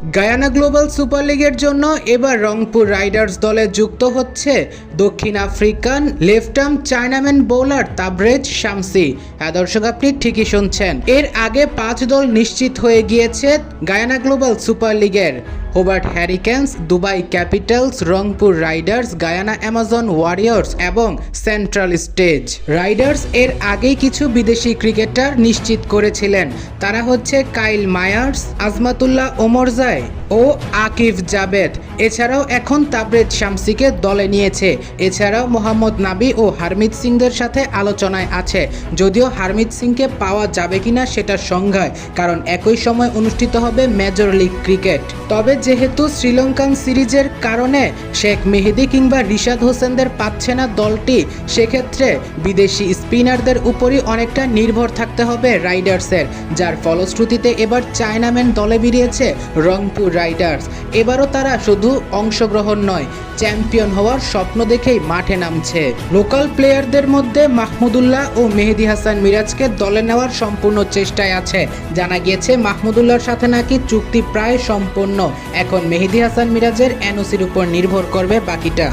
Guyana global super লিগের জন্য এবার রংপুর রাইডার্স দলে যুক্ত হচ্ছে দক্ষিণ African left arm chinaman bowler Tabraiz Shamsi. হ্যাঁ দর্শক, আপনি ঠিকই শুনছেন। এর আগে পাঁচ দল নিশ্চিত হয়ে গিয়েছে গায়ানা গ্লোবাল সুপার লিগের। Hobart Hurricanes, Dubai Capitals, Rangpur Riders, Guyana Amazon Warriors এবং সেন্ট্রাল স্টেজ। রাইডার্স এর আগেই কিছু বিদেশি ক্রিকেটার নিশ্চিত করেছিলেন। তারা হচ্ছে কাইল মায়ার্স, আজমাতুল্লাহ say ও আকিফ জাবেদ। এছাড়াও এখন তাবরেজ শামসিকে দলে নিয়েছে। এছাড়াও মোহাম্মদ নাবি ও হারমিত সিংদের সাথে আলোচনায় আছে। যদিও হারমিত সিংকে পাওয়া যাবে কিনা সেটা সংজ্ঞায় কারণ একই সময় অনুষ্ঠিত হবে মেজর লিগ ক্রিকেট। তবে যেহেতু শ্রীলঙ্কান সিরিজের কারণে শেখ মেহেদি কিংবা রিশাদ হোসেনদের পাচ্ছে না দলটি, সেক্ষেত্রে বিদেশি স্পিনারদের উপরই অনেকটা নির্ভর থাকতে হবে রাইডার্সের, যার ফলশ্রুতিতে এবার চায়নাম্যান দলে বেরিয়েছে রংপুর রাইডার্স। এবারও তারা শুধু অংশগ্রহণ নয়, চ্যাম্পিয়ন হওয়ার স্বপ্ন দেখেই মাঠে নামছে। লোকাল প্লেয়ারদের মধ্যে মাহমুদুল্লাহ ও মেহেদি হাসান মিরাজকে দলে নেওয়ার সম্পূর্ণ চেষ্টায় আছে। জানা গিয়েছে মাহমুদুল্লাহর সাথে নাকি চুক্তি প্রায় সম্পন্ন। এখন মেহেদি হাসান মিরাজের এনওসির উপর নির্ভর করবে বাকিটা।